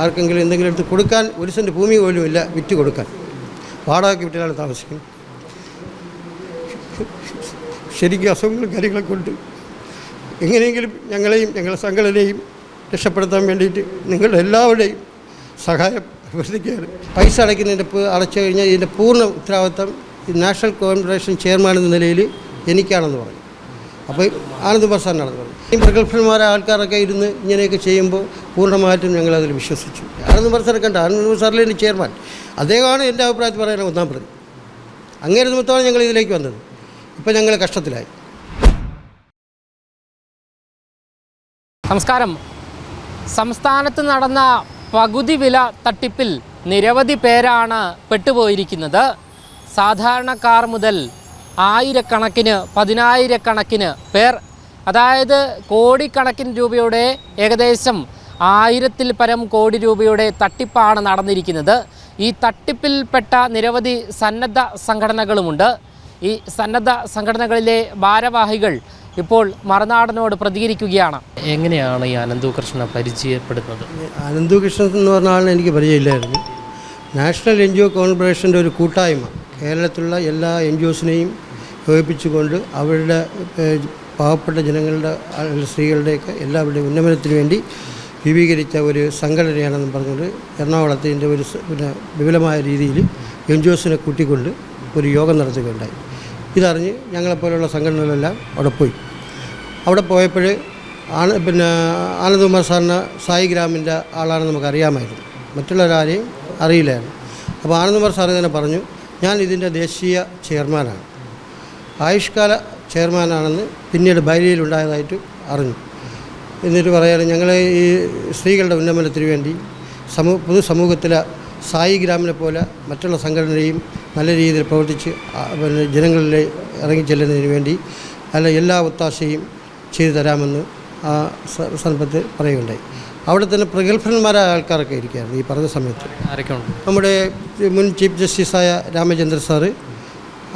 ആർക്കെങ്കിലും എന്തെങ്കിലും എടുത്ത് കൊടുക്കാൻ ഒരു സെന്റ് ഭൂമി പോലും ഇല്ല വിറ്റ് കൊടുക്കാൻ. വാടകയ്ക്ക് വിട്ടിലാണ് താമസിക്കുന്നത് ശരിക്കും അസുഖങ്ങളും കാര്യങ്ങളൊക്കെ ഉണ്ട്. എങ്ങനെയെങ്കിലും ഞങ്ങളെയും ഞങ്ങളുടെ സംഘടനയും രക്ഷപ്പെടുത്താൻ വേണ്ടിയിട്ട് നിങ്ങളുടെ എല്ലാവരുടെയും സഹായം അഭ്യർത്ഥിക്കുകയാണ്. പൈസ അടയ്ക്കുന്നതിന്റെ അടച്ചു കഴിഞ്ഞാൽ ഇതിന്റെ പൂർണ ഉത്തരവാദിത്തം നാഷണൽ കോൺഫെഡറേഷൻ ചെയർമാൻ എന്ന നിലയിൽ എനിക്കാണെന്ന് പറഞ്ഞു. അപ്പോൾ ആനന്ദ് പ്രസാദ് നടന്നു. ഈ പ്രഗത്ഭന്മാരായ ആൾക്കാരൊക്കെ ഇരുന്ന് ഇങ്ങനെയൊക്കെ ചെയ്യുമ്പോൾ പൂർണമായിട്ടും ഞങ്ങളതിൽ വിശ്വസിച്ചു. ആനന്ദ് പ്രസാദ് കണ്ട ആനന്ദ് പ്രസാദിലെ എന്റെ ചെയർമാൻ. അദ്ദേഹമാണ് എന്റെ അഭിപ്രായത്തിൽ പറയാൻ ഒന്നാം പ്രതി. അങ്ങേ നിമിത്തമാണ് ഞങ്ങൾ ഇതിലേക്ക് വന്നത്. ഇപ്പം ഞങ്ങൾ കഷ്ടത്തിലായി. നമസ്കാരം. സംസ്ഥാനത്ത് നടന്ന പകുതി വില തട്ടിപ്പിൽ നിരവധി പേരാണ് പെട്ടുപോയിരിക്കുന്നത്. സാധാരണക്കാർ മുതൽ ആയിരക്കണക്കിന് പതിനായിരക്കണക്കിന് പേർ. അതായത് കോടിക്കണക്കിന് രൂപയുടെ ഏകദേശം ആയിരത്തിൽ പരം കോടി രൂപയുടെ തട്ടിപ്പാണ് നടന്നിരിക്കുന്നത്. ഈ തട്ടിപ്പിൽപ്പെട്ട നിരവധി സന്നദ്ധ സംഘടനകളുമുണ്ട്. ഈ സന്നദ്ധ സംഘടനകളിലെ ഭാരവാഹികൾ ഇപ്പോൾ മറുനാടനോട് പ്രതികരിക്കുകയാണ്. എങ്ങനെയാണ് ഈ അനന്തു കൃഷ്ണ പരിചയപ്പെടുന്നത്? അനന്തു കൃഷ്ണൻ എന്ന് പറഞ്ഞ ആളിനെ എനിക്ക് പരിചയമില്ലായിരുന്നു. നാഷണൽ എൻ ജി ഒ ഒരു കൂട്ടായ്മ കേരളത്തിലുള്ള എല്ലാ എൻ ജി ഒസിനെയും യോജിപ്പിച്ചുകൊണ്ട് അവരുടെ പാവപ്പെട്ട ജനങ്ങളുടെ സ്ത്രീകളുടെയൊക്കെ എല്ലാവരുടെയും ഉന്നമനത്തിന് വേണ്ടി രൂപീകരിച്ച ഒരു സംഘടനയാണെന്ന് പറഞ്ഞുകൊണ്ട് എറണാകുളത്തിന്റെ ഒരു പിന്നെ വിപുലമായ രീതിയിൽ എൻ ജി ഒസിനെ കൂട്ടിക്കൊണ്ട് ഒരു യോഗം നടത്തുകയുണ്ടായി. ഇതറിഞ്ഞ് ഞങ്ങളെപ്പോലുള്ള സംഘടനകളെല്ലാം അവിടെ പോയി. അവിടെ പോയപ്പോൾ ആണ് പിന്നെ ആനന്ദകുമാർ സാറിന് സായി ഗ്രാമിന്റെ ആളാണെന്ന് നമുക്ക് അറിയാമായിരുന്നു മറ്റുള്ളവരാരെയും അറിയില്ലായിരുന്നു. അപ്പോൾ ആനന്ദകുമാർ സാറ് തന്നെ പറഞ്ഞു ഞാൻ ഇതിന്റെ ദേശീയ ചെയർമാനാണ്. ആയുഷ്കാല ചെയർമാനാണെന്ന് പിന്നീട് ബൈലിയിലുണ്ടായതായിട്ട് അറിഞ്ഞു. എന്നിട്ട് പറയുകയാണ് ഞങ്ങൾ ഈ സ്ത്രീകളുടെ ഉന്നമനത്തിന് വേണ്ടി സമൂഹ പൊതുസമൂഹത്തിലെ സായി ഗ്രാമിനെ പോലെ മറ്റുള്ള സംഘടനയും നല്ല രീതിയിൽ പ്രവർത്തിച്ച് പിന്നെ ജനങ്ങളിൽ ഇറങ്ങിച്ചെല്ലുന്നതിന് വേണ്ടി അല്ല എല്ലാ ഒത്താശയും ചെയ്തു തരാമെന്ന് ആ സന്ദർഭത്തിൽ പറയുകയുണ്ടായി. അവിടെ തന്നെ പ്രഗത്ഭന്മാരായ ആൾക്കാരൊക്കെ ഇരിക്കുകയായിരുന്നു ഈ പറഞ്ഞ സമയത്ത്. ആരൊക്കെ നമ്മുടെ മുൻ ചീഫ് ജസ്റ്റിസായ രാമചന്ദ്ര സാറ്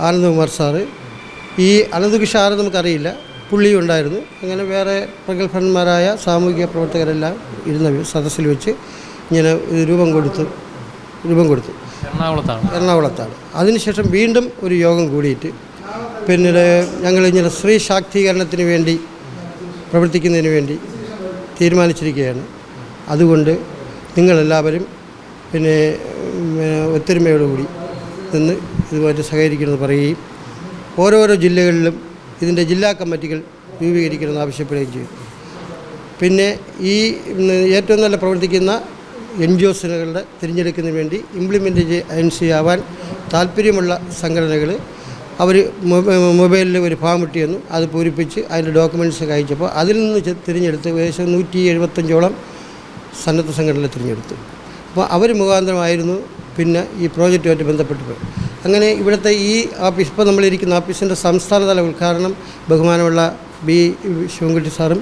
ആനന്ദകുമാർ സാറ് ഈ അനന്തകിഷ ആരും നമുക്കറിയില്ല. പുള്ളി ഉണ്ടായിരുന്നു. അങ്ങനെ വേറെ പ്രഗത്ഭന്മാരായ സാമൂഹിക പ്രവർത്തകരെല്ലാം ഇരുന്ന സദസ്സിൽ വെച്ച് ഇങ്ങനെ രൂപം കൊടുത്തു രൂപം കൊടുത്തു. എറണാകുളത്താണ്. എറണാകുളത്താണ്. അതിനുശേഷം വീണ്ടും ഒരു യോഗം കൂടിയിട്ട് പിന്നീട് ഞങ്ങളിങ്ങനെ സ്ത്രീ ശാക്തീകരണത്തിന് വേണ്ടി പ്രവർത്തിക്കുന്നതിന് വേണ്ടി തീരുമാനിച്ചിരിക്കുകയാണ്. അതുകൊണ്ട് നിങ്ങളെല്ലാവരും പിന്നെ ഒത്തൊരുമയോടുകൂടി നിന്ന് ഇതുമായിട്ട് സഹകരിക്കണമെന്ന് പറയുകയും ഓരോരോ ജില്ലകളിലും ഇതിന്റെ ജില്ലാ കമ്മിറ്റികൾ രൂപീകരിക്കണമെന്ന് ആവശ്യപ്പെടുകയും ചെയ്യും പിന്നെ ഈ ഏറ്റവും നല്ല പ്രവർത്തിക്കുന്ന എൻ ജി ഒസുകളുടെ തിരഞ്ഞെടുക്കുന്നതിന് വേണ്ടി ഇംപ്ലിമെന്റ് ഏജൻസി ആവാൻ താല്പര്യമുള്ള സംഘടനകൾ അവർ മൊബൈലിൽ ഒരു ഫാം ഇട്ടിരുന്നു. അത് പൂരിപ്പിച്ച് അതിന്റെ ഡോക്യുമെന്റ്സ് അയച്ചപ്പോൾ അതിൽ നിന്ന് തിരഞ്ഞെടുത്ത് ഏകദേശം നൂറ്റി എഴുപത്തഞ്ചോളം സന്നദ്ധ സംഘടനകളെ തിരഞ്ഞെടുത്തു. അപ്പോൾ അവർ മുഖാന്തരമായിരുന്നു പിന്നെ ഈ പ്രോജക്റ്റുമായിട്ട് ബന്ധപ്പെട്ട് പോയി അങ്ങനെ ഇവിടുത്തെ ഈ ഓഫീസ് ഇപ്പോൾ നമ്മളിരിക്കുന്ന ഓഫീസിന്റെ സംസ്ഥാനതല ഉദ്ഘാടനം ബഹുമാനമുള്ള ബി ശിവൻകുട്ടി സാറും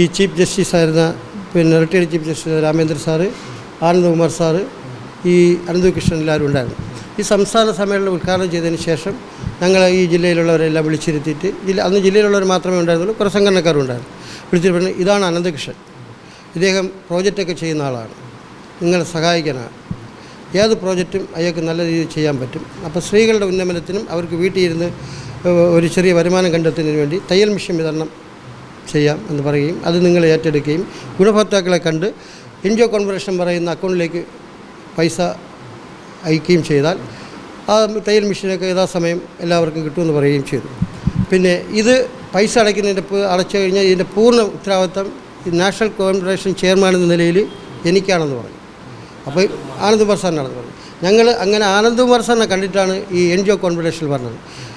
ഈ ചീഫ് ജസ്റ്റിസ് ആയിരുന്ന പിന്നെ retired chief justice Ramendra sir Anandakumar sir ഈ അനന്തകൃഷ്ണൻ എല്ലാവരും ഉണ്ടായിരുന്നു. ഈ സംസ്ഥാന സമ്മേളനം ഉദ്ഘാടനം ചെയ്തതിന് ശേഷം ഞങ്ങൾ ഈ ജില്ലയിലുള്ളവരെല്ലാം വിളിച്ചിരുത്തിയിട്ട് ജില്ല അന്ന് ജില്ലയിലുള്ളവർ മാത്രമേ ഉണ്ടായിരുന്നുള്ളൂ കുറേ സംഘടനക്കാരും ഉണ്ടായിരുന്നു. വിളിച്ചിട്ട് പറഞ്ഞു ഇതാണ് അനന്തകൃഷ്ണൻ. ഇദ്ദേഹം പ്രോജക്റ്റൊക്കെ ചെയ്യുന്ന ആളാണ്. നിങ്ങളെ സഹായിക്കാനാണ് ഏത് പ്രോജക്റ്റും അയാൾക്ക് നല്ല രീതിയിൽ ചെയ്യാൻ പറ്റും. അപ്പോൾ സ്ത്രീകളുടെ ഉന്നമനത്തിനും അവർക്ക് വീട്ടിൽ ഇരുന്ന് ഒരു ചെറിയ വരുമാനം കണ്ടെത്തുന്നതിന് വേണ്ടി തയ്യൽ മിഷൻ വിതരണം ചെയ്യാം എന്ന് പറയുകയും അത് നിങ്ങൾ ഏറ്റെടുക്കുകയും ഗുണഭോക്താക്കളെ കണ്ട് എൻ ജി ഒ കോൺഫറേഷൻ പറയുന്ന അക്കൗണ്ടിലേക്ക് പൈസ അയക്കുകയും ചെയ്താൽ ആ തയ്യൽ മെഷീനൊക്കെ യഥാസമയം എല്ലാവർക്കും കിട്ടുമെന്ന് പറയുകയും ചെയ്തു. പിന്നെ ഇത് പൈസ അടയ്ക്കുന്നതിന്റെ അടച്ചു കഴിഞ്ഞാൽ ഇതിന്റെ പൂർണ ഉത്തരവാദിത്തം നാഷണൽ കോർപ്പറേഷൻ ചെയർമാൻ എന്ന നിലയിൽ എനിക്കാണെന്ന് പറഞ്ഞു. അപ്പോൾ ആനന്ദ് പ്രസാദിനാണെന്ന് പറഞ്ഞു ഞങ്ങൾ അങ്ങനെ ആനന്ദ് പ്രസാദിനെ കണ്ടിട്ടാണ് ഈ എൻ ജി ഒ കോൺഫിഡൻഷ്യൽ പറഞ്ഞത്.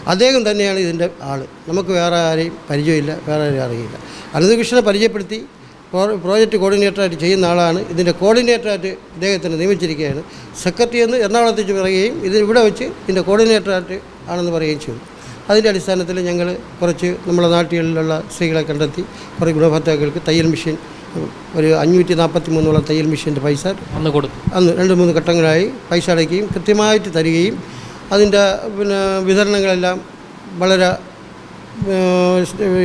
അദ്ദേഹം തന്നെയാണ് ഇതിന്റെ ആൾ. നമുക്ക് വേറെ ആരെയും പരിചയമില്ല വേറെ ആരെയും അറിയില്ല. അനന്തകൃഷ്ണനെ പരിചയപ്പെടുത്തി പ്രോ- പ്രോജക്റ്റ് കോർഡിനേറ്ററായിട്ട് ചെയ്യുന്ന ആളാണ്. ഇതിന്റെ കോർഡിനേറ്ററായിട്ട് ഇദ്ദേഹത്തിന് നിയമിച്ചിരിക്കുകയാണ്. സെക്രട്ടറി എന്ന് എറണാകുളത്ത് വെച്ച് പറയുകയും ഇത് ഇവിടെ വെച്ച് ഇതിന്റെ കോർഡിനേറ്ററായിട്ട് ആണെന്ന് പറയുകയും ചെയ്തു. അതിന്റെ അടിസ്ഥാനത്തിൽ ഞങ്ങൾ കുറച്ച് നമ്മുടെ നാട്ടിലുള്ള സ്ത്രീകളെ കണ്ടെത്തി കുറേ ഗുണഭോക്താക്കൾക്ക് തയ്യൽ മെഷീൻ ഒരു അഞ്ഞൂറ്റി നാൽപ്പത്തി മൂന്നോളം തയ്യൽ മെഷീന്റെ പൈസ അന്ന് കൊടുത്തു. അന്ന് രണ്ട് മൂന്ന് ഘട്ടങ്ങളായി പൈസ അടയ്ക്കുകയും കൃത്യമായിട്ട് തരികയും അതിന്റെ പിന്നെ വിതരണങ്ങളെല്ലാം വളരെ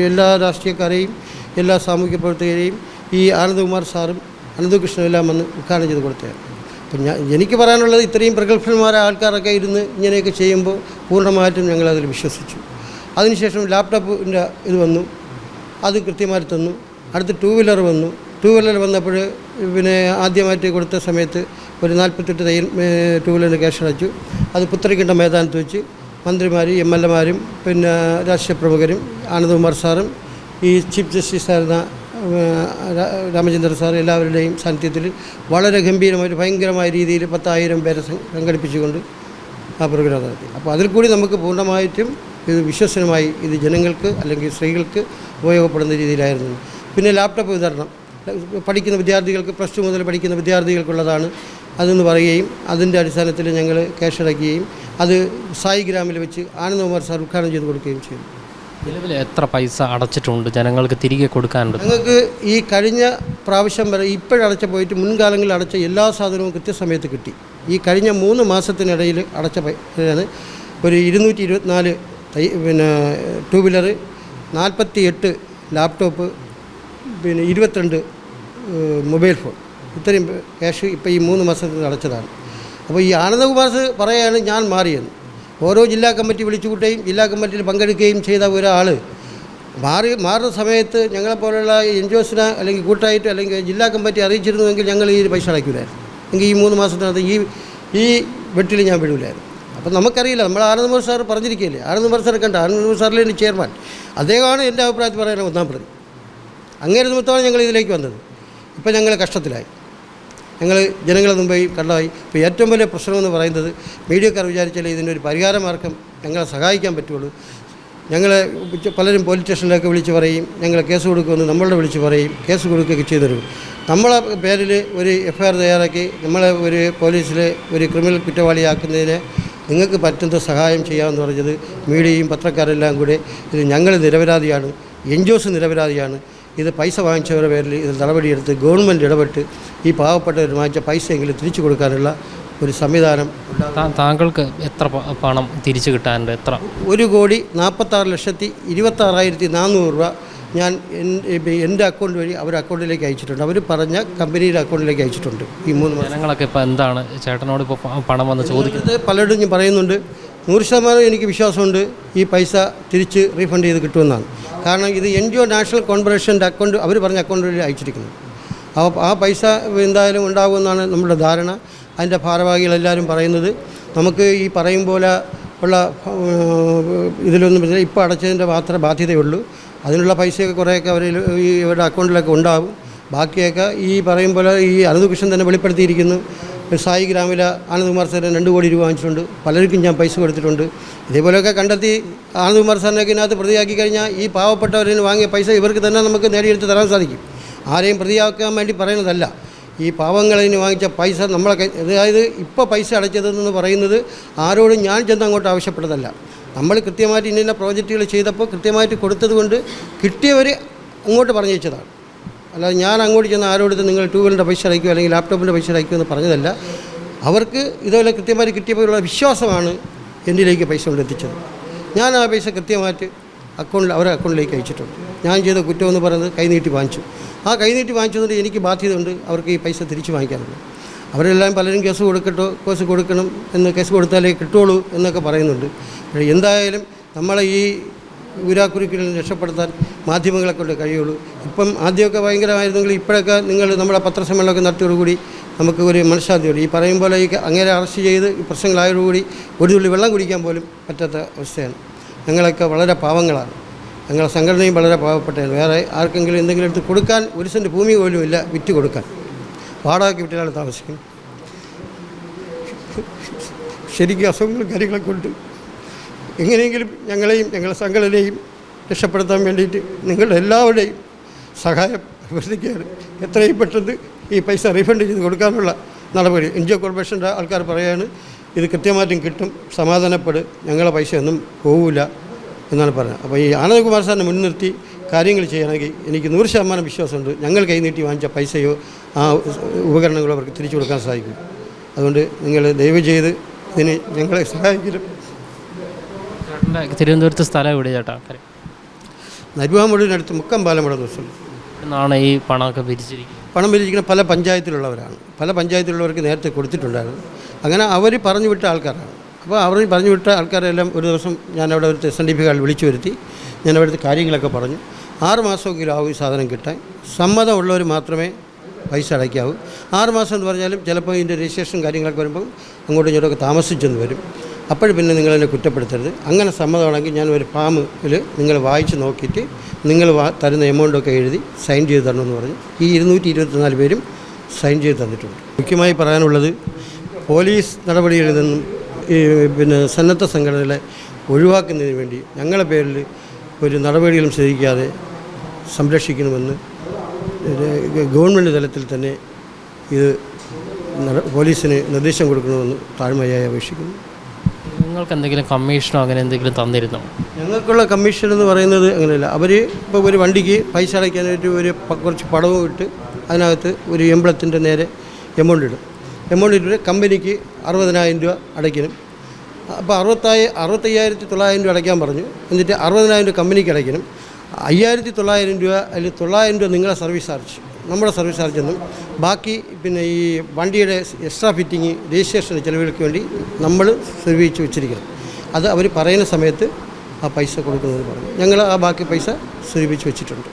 എല്ലാ രാഷ്ട്രീയക്കാരെയും എല്ലാ സാമൂഹ്യ പ്രവർത്തകരെയും ഈ ആനന്ദകുമാർ സാറും അനന്തകൃഷ്ണനും എല്ലാം വന്ന് ഉദ്ഘാടനം ചെയ്ത് കൊടുത്തതാണ് അപ്പം ഞാൻ എനിക്ക് പറയാനുള്ളത് ഇത്രയും പ്രഗത്ഭന്മാരായ ആൾക്കാരൊക്കെ ഇരുന്ന് ഇങ്ങനെയൊക്കെ ചെയ്യുമ്പോൾ പൂർണമായിട്ടും ഞങ്ങളതിൽ വിശ്വസിച്ചു. അതിനുശേഷം ലാപ്ടോപ്പിന്റെ ഇത് വന്നു. അത് കൃത്യമായി തന്നു. അടുത്ത് ടൂ വീലർ വന്നു. ടൂ വീലർ വന്നപ്പോൾ പിന്നെ ആദ്യമായിട്ട് കൊടുത്ത സമയത്ത് ഒരു നാൽപ്പത്തെട്ട് തയ്യൽ ടൂ വീലറിന് ക്യാഷ് അടച്ചു. അത് പുത്തരിക്കണ്ട മൈതാനത്ത് വെച്ച് മന്ത്രിമാരും എം എൽ എമാരും പിന്നെ രാഷ്ട്രീയ പ്രമുഖരും ആനന്ദകുമാർ സാറും ഈ ചീഫ് ജസ്റ്റിസ് ആയിരുന്ന രാമചന്ദ്രൻ സാർ എല്ലാവരുടെയും സാന്നിധ്യത്തിൽ വളരെ ഗംഭീരമായിട്ട് ഭയങ്കരമായ രീതിയിൽ പത്തായിരം പേരെ സംഘടിപ്പിച്ചുകൊണ്ട് ആ പ്രോഗ്രാം നടത്തി. അപ്പോൾ അതിൽ കൂടി നമുക്ക് പൂർണമായിട്ടും ഇത് വിശ്വസനമായി ഇത് ജനങ്ങൾക്ക് അല്ലെങ്കിൽ സ്ത്രീകൾക്ക് ഉപയോഗപ്പെടുന്ന രീതിയിലായിരുന്നു. പിന്നെ ലാപ്ടോപ്പ് വിതരണം. പഠിക്കുന്ന വിദ്യാർത്ഥികൾക്ക് പ്ലസ് ടു മുതൽ പഠിക്കുന്ന വിദ്യാർത്ഥികൾക്കുള്ളതാണ്. അതെന്ന് പറയുകയും അതിന്റെ അടിസ്ഥാനത്തിൽ ഞങ്ങൾ ക്യാഷ് അടയ്ക്കുകയും അത് സായി ഗ്രാമിൽ വെച്ച് ആനന്ദകുമാർ സാർ ഉദ്ഘാടനം ചെയ്ത് കൊടുക്കുകയും ചെയ്യും നിലവിൽ എത്ര പൈസ അടച്ചിട്ടുണ്ട്? ജനങ്ങൾക്ക് തിരികെ കൊടുക്കാനുണ്ട് ഞങ്ങൾക്ക് ഈ കഴിഞ്ഞ പ്രാവശ്യം വരെ ഇപ്പോഴടച്ച പോയിട്ട് മുൻകാലങ്ങളിൽ അടച്ച എല്ലാ സാധനവും കൃത്യസമയത്ത് കിട്ടി. ഈ കഴിഞ്ഞ മൂന്ന് മാസത്തിനിടയിൽ അടച്ച പൈസയാണ് ഒരു ഇരുന്നൂറ്റി ഇരുപത്തിനാല് പിന്നെ ടൂ വീലർ നാൽപ്പത്തി എട്ട് ലാപ്ടോപ്പ് പിന്നെ ഇരുപത്തിരണ്ട് മൊബൈൽ ഫോൺ. ഇത്രയും ക്യാഷ് ഇപ്പോൾ ഈ മൂന്ന് മാസത്തിൽ അടച്ചതാണ്. അപ്പോൾ ഈ ആനന്ദകുമാർ പറയുകയാണ് ഞാൻ മാറിയെന്ന്. ഓരോ ജില്ലാ കമ്മിറ്റി വിളിച്ചു കൂട്ടുകയും ജില്ലാ കമ്മിറ്റിയിൽ പങ്കെടുക്കുകയും ചെയ്ത ഒരാൾ മാറി മാറുന്ന സമയത്ത് ഞങ്ങളെപ്പോലുള്ള എൻ ജി ഒസിനെ അല്ലെങ്കിൽ കൂട്ടായിട്ട് അല്ലെങ്കിൽ ജില്ലാ കമ്മിറ്റി അറിയിച്ചിരുന്നുവെങ്കിൽ ഞങ്ങൾ ഈ പൈസ അടയ്ക്കില്ലായിരുന്നു എങ്കിൽ ഈ മൂന്ന് മാസത്തിനകത്ത് ഈ ഈ വെട്ടിൽ ഞാൻ വിടില്ലായിരുന്നു അപ്പം നമുക്കറിയില്ല നമ്മൾ ആനന്ദമോഹൻ സാർ പറഞ്ഞിരിക്കുകയല്ലേ? ആനന്ദമോഹൻ സാറെ കണ്ട ആനന്ദമോഹൻ സാറിലെ ചെയർമാൻ. അദ്ദേഹമാണ് എന്റെ അഭിപ്രായത്തിൽ പറയാൻ ഒന്നാം പ്രതി. അങ്ങേര് നിമിത്തമാണ് ഞങ്ങൾ ഇതിലേക്ക് വന്നത്. ഇപ്പം ഞങ്ങൾ കഷ്ടത്തിലായി. ഞങ്ങൾ ജനങ്ങളെ മുമ്പായി കണ്ടതായി ഇപ്പോൾ ഏറ്റവും വലിയ പ്രശ്നമെന്ന് പറയുന്നത് മീഡിയക്കാർ വിചാരിച്ചാലേ ഇതിന്റെ ഒരു പരിഹാരമാർഗം ഞങ്ങളെ സഹായിക്കാൻ പറ്റുള്ളൂ. ഞങ്ങളെ പലരും പോലീസ് സ്റ്റേഷനിലൊക്കെ വിളിച്ച് പറയും. ഞങ്ങൾ കേസ് കൊടുക്കുമെന്ന് നമ്മളുടെ വിളിച്ച് പറയും. കേസ് കൊടുക്കുകയൊക്കെ ചെയ്തു തരും നമ്മളെ പേരിൽ ഒരു എഫ് ആർ തയ്യാറാക്കി നമ്മളെ ഒരു പോലീസിൽ ഒരു ക്രിമിനൽ കുറ്റവാളിയാക്കുന്നതിന് നിങ്ങൾക്ക് പറ്റുന്ന സഹായം ചെയ്യാമെന്ന് പറഞ്ഞത് മീഡിയയും പത്രക്കാരെല്ലാം കൂടെ. ഇത് ഞങ്ങൾ നിരപരാധിയാണ്. എൻ ജി ഒസ് നിരപരാധിയാണ്. ഇത് പൈസ വാങ്ങിച്ചവരുടെ പേരിൽ ഇത് നടപടിയെടുത്ത് ഗവൺമെന്റ് ഇടപെട്ട് ഈ പാവപ്പെട്ടവർ വാങ്ങിച്ച പൈസയെങ്കിലും തിരിച്ചു കൊടുക്കാനുള്ള ഒരു സംവിധാനം താങ്കൾക്ക് എത്ര പണം തിരിച്ചു കിട്ടാനുണ്ട്? എത്ര? ഒരു കോടി നാൽപ്പത്താറ് ലക്ഷത്തി ഇരുപത്താറായിരത്തി നാനൂറ് രൂപ ഞാൻ എന്റെ അക്കൗണ്ട് വഴി അവരുടെ അക്കൗണ്ടിലേക്ക് അയച്ചിട്ടുണ്ട്. അവർ പറഞ്ഞ കമ്പനിയുടെ അക്കൗണ്ടിലേക്ക് അയച്ചിട്ടുണ്ട് ഈ മൂന്ന് ജനങ്ങളൊക്കെ ഇപ്പോൾ എന്താണ് ചേട്ടനോട് ഇപ്പോൾ പണം വന്ന് ചോദിക്കുന്നത്? പലരും ഞാൻ പറയുന്നുണ്ട്. നൂറ് ശതമാനം എനിക്ക് വിശ്വാസമുണ്ട് ഈ പൈസ തിരിച്ച് റീഫണ്ട് ചെയ്ത് കിട്ടുമെന്നാണ്. കാരണം ഇത് എൻ ജി ഒ നാഷണൽ കോൺഫറേഷന്റെ അക്കൗണ്ട് അവർ പറഞ്ഞ അക്കൗണ്ട് വഴി അയച്ചിരിക്കുന്നത്. അപ്പോൾ ആ പൈസ എന്തായാലും ഉണ്ടാകുമെന്നാണ് നമ്മുടെ ധാരണ. അതിന്റെ ഭാരവാഹികളെല്ലാവരും പറയുന്നത്. നമുക്ക് ഈ പറയും പോലെ ഉള്ള ഇതിലൊന്നും. ഇപ്പോൾ അടച്ചതിന്റെ മാത്രമേ ബാധ്യതയുള്ളൂ. അതിനുള്ള പൈസയൊക്കെ കുറേയൊക്കെ അവർ ഈ ഇവരുടെ അക്കൗണ്ടിലൊക്കെ ഉണ്ടാവും ബാക്കിയൊക്കെ ഈ പറയും പോലെ ഈ അനന്തകൃഷ്ണൻ തന്നെ വെളിപ്പെടുത്തിയിരിക്കുന്നു. സായി ഗ്രാമിലെ ആനന്ദകുമാർ സാറിന് രണ്ട് കോടി രൂപ വാങ്ങിച്ചിട്ടുണ്ട്. പലർക്കും ഞാൻ പൈസ കൊടുത്തിട്ടുണ്ട്. ഇതേപോലെയൊക്കെ കണ്ടെത്തി ആനന്ദകുമാർ സാറിനൊക്കെ ഇതിനകത്ത് പ്രതിയാക്കി കഴിഞ്ഞാൽ ഈ പാവപ്പെട്ടവരിന് വാങ്ങിയ പൈസ ഇവർക്ക് തന്നെ നമുക്ക് നേടിയെടുത്ത് തരാൻ സാധിക്കും. ആരെയും പ്രതിയാക്കാൻ വേണ്ടി പറയുന്നതല്ല. ഈ പാവങ്ങളിന് വാങ്ങിച്ച പൈസ നമ്മളെ അതായത് ഇപ്പോൾ പൈസ അടച്ചതെന്ന് പറയുന്നത് ആരോടും ഞാൻ ചെന്ന് അങ്ങോട്ട് ആവശ്യപ്പെട്ടതല്ല. നമ്മൾ കൃത്യമായിട്ട് ഇന്ന പ്രോജക്റ്റുകൾ ചെയ്തപ്പോൾ കൃത്യമായിട്ട് കൊടുത്തത് കൊണ്ട് കിട്ടിയവർ അങ്ങോട്ട് പറഞ്ഞു വെച്ചതാണ് അല്ലാതെ ഞാൻ അങ്ങോട്ട് ചെന്ന് ആരോടുത്ത് നിങ്ങൾ ടൂ വീലറിന്റെ പൈസ അടയ്ക്കുക അല്ലെങ്കിൽ ലാപ്ടോപ്പിന്റെ പൈസ അടയ്ക്കുക എന്ന് പറഞ്ഞതല്ല. അവർക്ക് ഇതുപോലെ കൃത്യമായിട്ട് കിട്ടിയപ്പോഴുള്ള വിശ്വാസമാണ് എന്നിലേക്ക് പൈസ കൊണ്ട് എത്തിച്ചത്. ഞാൻ ആ പൈസ കൃത്യമായിട്ട് അക്കൗണ്ടിൽ അവരുടെ അക്കൗണ്ടിലേക്ക് അയച്ചിട്ടുണ്ട്. ഞാൻ ചെയ്ത കുറ്റമെന്ന് പറയുന്നത് കൈനീട്ടി വാങ്ങിച്ചു. ആ കൈനീട്ടി വാങ്ങിച്ചതുകൊണ്ട് എനിക്ക് ബാധ്യത ഉണ്ട് അവർക്ക് ഈ പൈസ തിരിച്ചു വാങ്ങിക്കാനുള്ളത് അവരെല്ലാം പലരും കേസ് കൊടുക്കട്ടോ കേസ് കൊടുക്കണം എന്ന് കേസ് കൊടുത്താലേ കിട്ടുള്ളൂ എന്നൊക്കെ പറയുന്നുണ്ട്. എന്തായാലും നമ്മളെ ഈ ഊരാക്കുരുക്കിൽ നിന്ന് രക്ഷപ്പെടുത്താൻ മാധ്യമങ്ങളെ കൊണ്ട് കഴിയുള്ളൂ. ഇപ്പം ആദ്യമൊക്കെ ഭയങ്കരമായിരുന്നെങ്കിൽ ഇപ്പോഴൊക്കെ നിങ്ങൾ നമ്മുടെ പത്രസമ്മേളനമൊക്കെ നടത്തിയോടുകൂടി നമുക്ക് ഒരു മനഃശാന്തിയുണ്ട്. ഈ പറയും പോലെ ഈ അങ്ങനെ അറസ്റ്റ് ചെയ്ത് ഈ പ്രശ്നങ്ങളായതോടുകൂടി ഒരു തുള്ളി വെള്ളം കുടിക്കാൻ പോലും പറ്റാത്ത അവസ്ഥയാണ്. ഞങ്ങളൊക്കെ വളരെ പാവങ്ങളാണ്. ഞങ്ങളുടെ സംഘടനയും വളരെ പാവപ്പെട്ടതാണ്. വേറെ ആർക്കെങ്കിലും എന്തെങ്കിലും എടുത്ത് കൊടുക്കാൻ ഒരു സെന്റ് ഭൂമി പോലും ഇല്ല വിറ്റ് കൊടുക്കാൻ. വാടകയ്ക്ക് വിട്ടിലാണ് താമസിക്കുന്നത്. ശരിക്കും അസുഖങ്ങളും കാര്യങ്ങളൊക്കെ ഉണ്ട്. എങ്ങനെയെങ്കിലും ഞങ്ങളെയും ഞങ്ങളുടെ സംഘടനയും രക്ഷപ്പെടുത്താൻ വേണ്ടിയിട്ട് നിങ്ങളുടെ എല്ലാവരുടെയും സഹായം അഭ്യർത്ഥിക്കുകയാണ്. എത്രയും പെട്ടെന്ന് ഈ പൈസ റീഫണ്ട് ചെയ്ത് കൊടുക്കാനുള്ള നടപടി എൻ ജി ഒ കോർപ്പറേഷന്റെ ആൾക്കാർ പറയുകയാണ് ഇത് കൃത്യമായിട്ടും കിട്ടും സമാധാനപ്പെട് ഞങ്ങളെ പൈസ ഒന്നും പോവില്ല എന്നാണ് പറഞ്ഞത്. അപ്പോൾ ഈ ആനന്ദകുമാർ സാറിനെ മുൻനിർത്തി കാര്യങ്ങൾ ചെയ്യണമെങ്കിൽ എനിക്ക് നൂറ് ശതമാനം വിശ്വാസമുണ്ട് ഞങ്ങൾ കൈനീട്ടി വാങ്ങിച്ച പൈസയോ ആ ഉപകരണങ്ങളോ അവർക്ക് തിരിച്ചു കൊടുക്കാൻ സാധിക്കും. അതുകൊണ്ട് നിങ്ങൾ ദയവ് ചെയ്ത് ഇതിന് ഞങ്ങളെ സഹായിക്കണം ചേട്ടന്റെ തിരുവനന്തപുരത്ത് സ്ഥലം എവിടെ ചേട്ടാ? നരുവാമുടിനടുത്ത് മുക്കം പാലമുട ദിവസം. എന്നാണ് ഈ പണമൊക്കെ പിരിച്ചിരിക്കുന്നത് പണം പിരിച്ചിരിക്കുന്ന പല പഞ്ചായത്തിലുള്ളവരാണ്. പല പഞ്ചായത്തിലുള്ളവർക്ക് നേരത്തെ കൊടുത്തിട്ടുണ്ടായിരുന്നു. അങ്ങനെ അവർ പറഞ്ഞു വിട്ട ആൾക്കാരാണ്. അപ്പോൾ അവർ പറഞ്ഞു വിട്ട ആൾക്കാരെല്ലാം ഒരു ദിവസം ഞാൻ അവിടെ ഒരു S N D P card വിളിച്ചു വരുത്തി. ഞാൻ അവിടുത്തെ കാര്യങ്ങളൊക്കെ പറഞ്ഞു. ആറ് മാസമെങ്കിലും ആവും ഈ സാധനം കിട്ടാൻ. സമ്മതമുള്ളവർ മാത്രമേ പൈസ അടയ്ക്കാവൂ. ആറ് മാസം എന്ന് പറഞ്ഞാലും ചിലപ്പോൾ ഇതിന്റെ രജിസ്ട്രേഷൻ കാര്യങ്ങളൊക്കെ വരുമ്പോൾ അങ്ങോട്ടും ഇങ്ങോട്ടൊക്കെ താമസിച്ചെന്ന് വരും. അപ്പോൾ പിന്നെ നിങ്ങളെന്നെ കുറ്റപ്പെടുത്തരുത്. അങ്ങനെ സമ്മതമാണെങ്കിൽ ഞാൻ ഒരു ഫാമിൽ നിങ്ങൾ വായിച്ച് നോക്കിയിട്ട് നിങ്ങൾ തരുന്ന എമൗണ്ടൊക്കെ എഴുതി സൈൻ ചെയ്ത് തരണമെന്ന് പറഞ്ഞു ഈ ഇരുന്നൂറ്റി ഇരുപത്തിനാല് പേരും സൈൻ ചെയ്ത് തന്നിട്ടുണ്ട്. മുഖ്യമായി പറയാനുള്ളത് പോലീസ് നടപടികളിൽ നിന്നും ഈ പിന്നെ സന്നദ്ധ സംഘടനകളെ ഒഴിവാക്കുന്നതിന് വേണ്ടി ഞങ്ങളുടെ പേരിൽ ഒരു നടപടികളും സ്വീകരിക്കാതെ സംരക്ഷിക്കണമെന്ന് ഗവൺമെന്റ് തലത്തിൽ തന്നെ ഇത് പോലീസിന് നിർദ്ദേശം കൊടുക്കണമെന്ന് താഴ്മയായി അപേക്ഷിക്കുന്നു. നിങ്ങൾക്ക് എന്തെങ്കിലും കമ്മീഷനോ അങ്ങനെ എന്തെങ്കിലും തന്നിരുന്നോ? ഞങ്ങൾക്കുള്ള കമ്മീഷൻ എന്ന് പറയുന്നത് അങ്ങനെയല്ല. അവർ ഇപ്പോൾ ഒരു വണ്ടിക്ക് പൈസ അടയ്ക്കാനായിട്ട് ഒരു കുറച്ച് പടവും ഇട്ട് അതിനകത്ത് ഒരു എംബ്ലത്തിന്റെ നേരെ എമൗണ്ട് ഇടും. എമൗണ്ട് ഇട്ടിട്ട് കമ്പനിക്ക് അറുപതിനായിരം രൂപ അടയ്ക്കണം. അപ്പോൾ അറുപത്തായി അറുപത്തയ്യായിരത്തി തൊള്ളായിരം രൂപ അടയ്ക്കാൻ പറഞ്ഞു. എന്നിട്ട് അറുപതിനായിരം രൂപ കമ്പനിക്ക് അടയ്ക്കണം. അയ്യായിരത്തി തൊള്ളായിരം രൂപ അതിൽ തൊള്ളായിരം രൂപ നിങ്ങളെ സർവീസ് ചാർജ് നമ്മുടെ സർവീസ് ചാർജ് ബാക്കി പിന്നെ ഈ വണ്ടിയുടെ എക്സ്ട്രാ ഫിറ്റിങ് രജിസ്ട്രേഷൻ ചിലവുകൾക്ക് വേണ്ടി നമ്മൾ സർവീസ് വെച്ചിരിക്കണം അത് അവർ പറയുന്ന സമയത്ത് ആ പൈസ കൊടുക്കുന്നത് പറഞ്ഞു. ഞങ്ങൾ ആ ബാക്കി പൈസ സ്വരൂപിച്ച് വെച്ചിട്ടുണ്ട്.